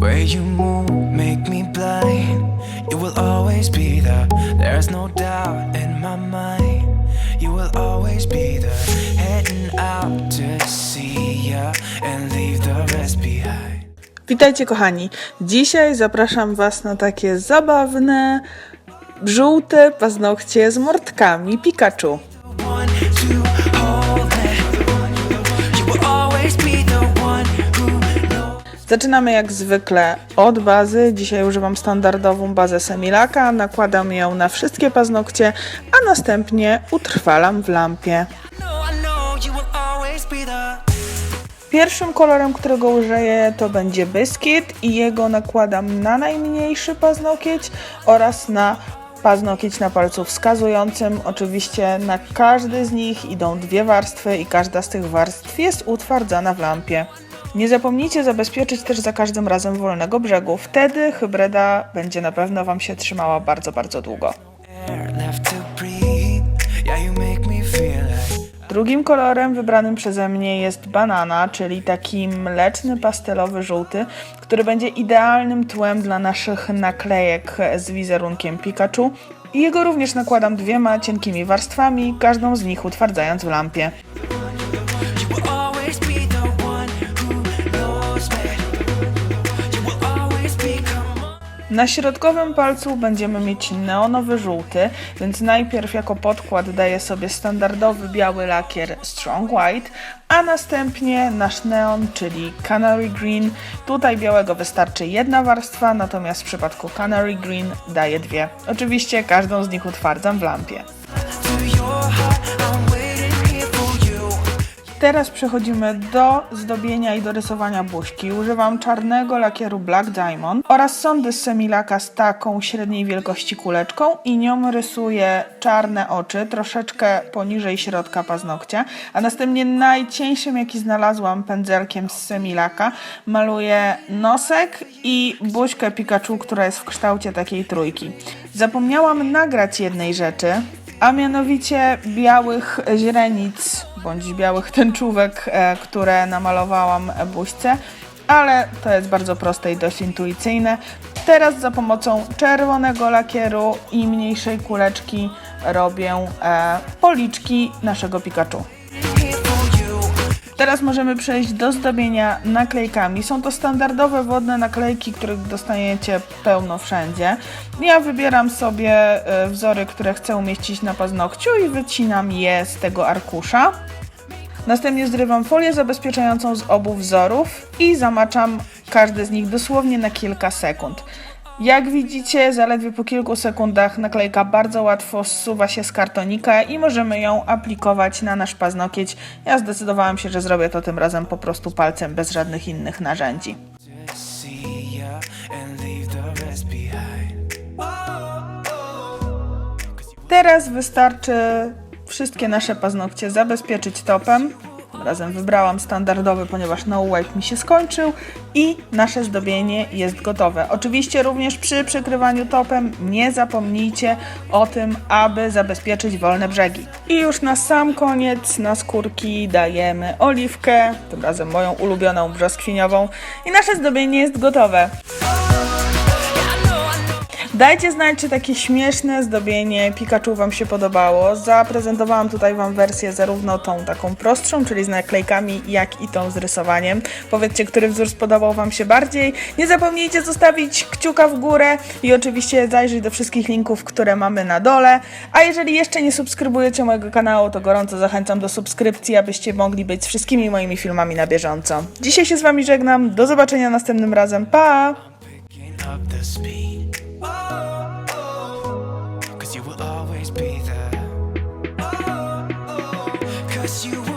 way you move make me blind. You will always be there. There's no doubt in my mind. You will always be there. Heading out to see ya and leave the rest behind. Witajcie kochani. Dzisiaj zapraszam Was na takie zabawne, żółte paznokcie z mordkami Pikachu. Zaczynamy jak zwykle od bazy. Dzisiaj używam standardową bazę Semilaka, nakładam ją na wszystkie paznokcie, a następnie utrwalam w lampie. Pierwszym kolorem, którego użyję to będzie Biscuit i jego nakładam na najmniejszy paznokieć oraz na paznokieć na palcu wskazującym. Oczywiście na każdy z nich idą dwie warstwy i każda z tych warstw jest utwardzana w lampie. Nie zapomnijcie zabezpieczyć też za każdym razem wolnego brzegu. Wtedy hybryda będzie na pewno Wam się trzymała bardzo, bardzo długo. Drugim kolorem wybranym przeze mnie jest banana, czyli taki mleczny, pastelowy żółty, który będzie idealnym tłem dla naszych naklejek z wizerunkiem Pikachu. I jego również nakładam dwiema cienkimi warstwami, każdą z nich utwardzając w lampie. Na środkowym palcu będziemy mieć neonowy żółty, więc najpierw jako podkład daję sobie standardowy biały lakier Strong White, a następnie nasz neon, czyli Canary Green. Tutaj białego wystarczy jedna warstwa, natomiast w przypadku Canary Green daję dwie. Oczywiście każdą z nich utwardzam w lampie. Teraz przechodzimy do zdobienia i do rysowania buźki. Używam czarnego lakieru Black Diamond oraz sondy z Semilaka z taką średniej wielkości kuleczką i nią rysuję czarne oczy, troszeczkę poniżej środka paznokcia, a następnie najcieńszym jaki znalazłam pędzelkiem z Semilaka maluję nosek i buźkę Pikachu, która jest w kształcie takiej trójki. Zapomniałam nagrać jednej rzeczy, a mianowicie białych źrenic bądź białych tęczówek, e, które namalowałam buźce, ale to jest bardzo proste i dość intuicyjne. Teraz za pomocą czerwonego lakieru i mniejszej kuleczki robię e, policzki naszego Pikachu. Teraz możemy przejść do zdobienia naklejkami. Są to standardowe wodne naklejki, których dostaniecie pełno wszędzie. Ja wybieram sobie e, wzory, które chcę umieścić na paznokciu i wycinam je z tego arkusza. Następnie zrywam folię zabezpieczającą z obu wzorów i zamaczam każdy z nich dosłownie na kilka sekund. Jak widzicie, zaledwie po kilku sekundach naklejka bardzo łatwo zsuwa się z kartonika i możemy ją aplikować na nasz paznokieć. Ja zdecydowałam się, że zrobię to tym razem po prostu palcem bez żadnych innych narzędzi. Teraz wystarczy wszystkie nasze paznokcie zabezpieczyć topem. Razem wybrałam standardowy, ponieważ no wipe mi się skończył i nasze zdobienie jest gotowe. Oczywiście również przy przykrywaniu topem nie zapomnijcie o tym, aby zabezpieczyć wolne brzegi. I już na sam koniec na skórki dajemy oliwkę, tym razem moją ulubioną brzoskwiniową i nasze zdobienie jest gotowe. Dajcie znać, czy takie śmieszne zdobienie Pikachu Wam się podobało. Zaprezentowałam tutaj Wam wersję zarówno tą taką prostszą, czyli z naklejkami, jak i tą z rysowaniem. Powiedzcie, który wzór spodobał Wam się bardziej. Nie zapomnijcie zostawić kciuka w górę i oczywiście zajrzeć do wszystkich linków, które mamy na dole. A jeżeli jeszcze nie subskrybujecie mojego kanału, to gorąco zachęcam do subskrypcji, abyście mogli być z wszystkimi moimi filmami na bieżąco. Dzisiaj się z Wami żegnam. Do zobaczenia następnym razem. Pa! You will always be there. Oh, oh. Cause you